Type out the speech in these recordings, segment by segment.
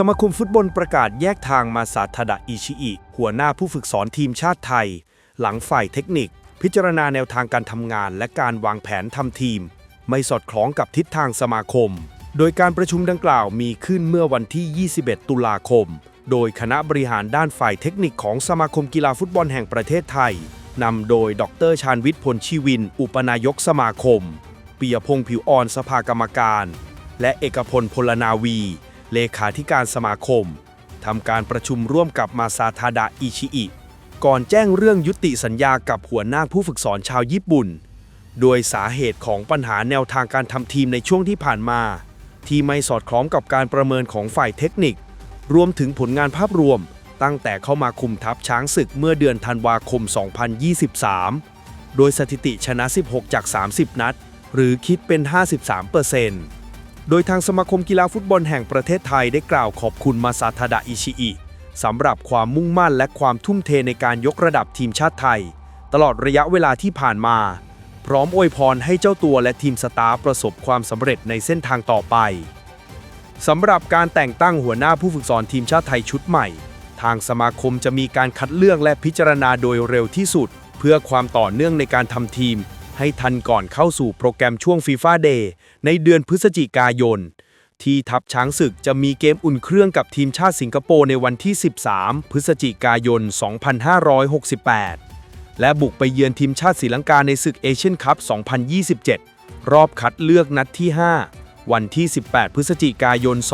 สมาคมฟุตบอลประกาศแยกทางมาซาทาดะอิชิอิ หัวหน้าผู้ฝึกสอนทีมชาติไทย หลังฝ่ายเทคนิค พิจารณาแนวทางการทำงานและการวางแผนทำทีม ไม่สอดคล้องกับทิศทางสมาคม โดยการประชุมดังกล่าวมีขึ้นเมื่อวันที่ 21 ตุลาคม โดยคณะบริหารด้านฝ่ายเทคนิคของสมาคมกีฬาฟุตบอลแห่งประเทศไทยนำโดย ดรชาญวิทย์พลชีวิน อุปนายกสมาคมปิยพงษ์ผิวอ่อนสภากรรมการ และเอกพลพลนาวี เลขาธิการสมาคมทำการประชุมร่วมกับมาซาทาดะอิชิอิ ก่อนแจ้งเรื่องยุติสัญญากับหัวหน้าผู้ฝึกสอนชาวญี่ปุ่น โดยสาเหตุของปัญหาแนวทางการทำทีมในช่วงที่ผ่านมา ที่ไม่สอดคล้องกับการประเมินของฝ่ายเทคนิค รวมถึงผลงานภาพรวม ตั้งแต่เข้ามาคุมทัพช้างศึกเมื่อเดือนธันวาคม 2023 โดยสถิติชนะ 16 จาก 30 นัด หรือคิดเป็น 53% โดยทางสมาคมกีฬาฟุตบอลแห่งประเทศไทยได้กล่าวขอบคุณมาซาทาดะอิชิอิสำหรับความมุ่งมั่นและความทุ่มเทในการยกระดับทีมชาติไทย ตลอดระยะเวลาที่ผ่านมา พร้อมอวยพรให้เจ้าตัวและทีมสตาฟประสบความสำเร็จในเส้นทางต่อไปสำหรับการแต่งตั้งหัวหน้าผู้ฝึกสอนทีมชาติไทยชุดใหม่ ทางสมาคมจะมีการคัดเลือกและพิจารณาโดยเร็วที่สุด เพื่อความต่อเนื่องในการทำทีม ให้ทันก่อนเข้าสู่โปรแกรมช่วงฟีฟ่าเดย์ ในเดือนพฤศจิกายน ที่ทัพช้างศึกจะมีเกมอุ่นเครื่องกับทีมชาติสิงคโปร์ในวันที่ 13 พฤศจิกายน 2568 และบุกไปเยือนทีมชาติศรีลังกาในศึกเอเชียนคัพ 2027 รอบคัดเลือกนัดที่ 5 วันที่ 18 พฤศจิกายน 2568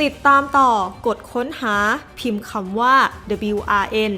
ติดตามต่อกดค้นหาพิมพ์คำว่า WRN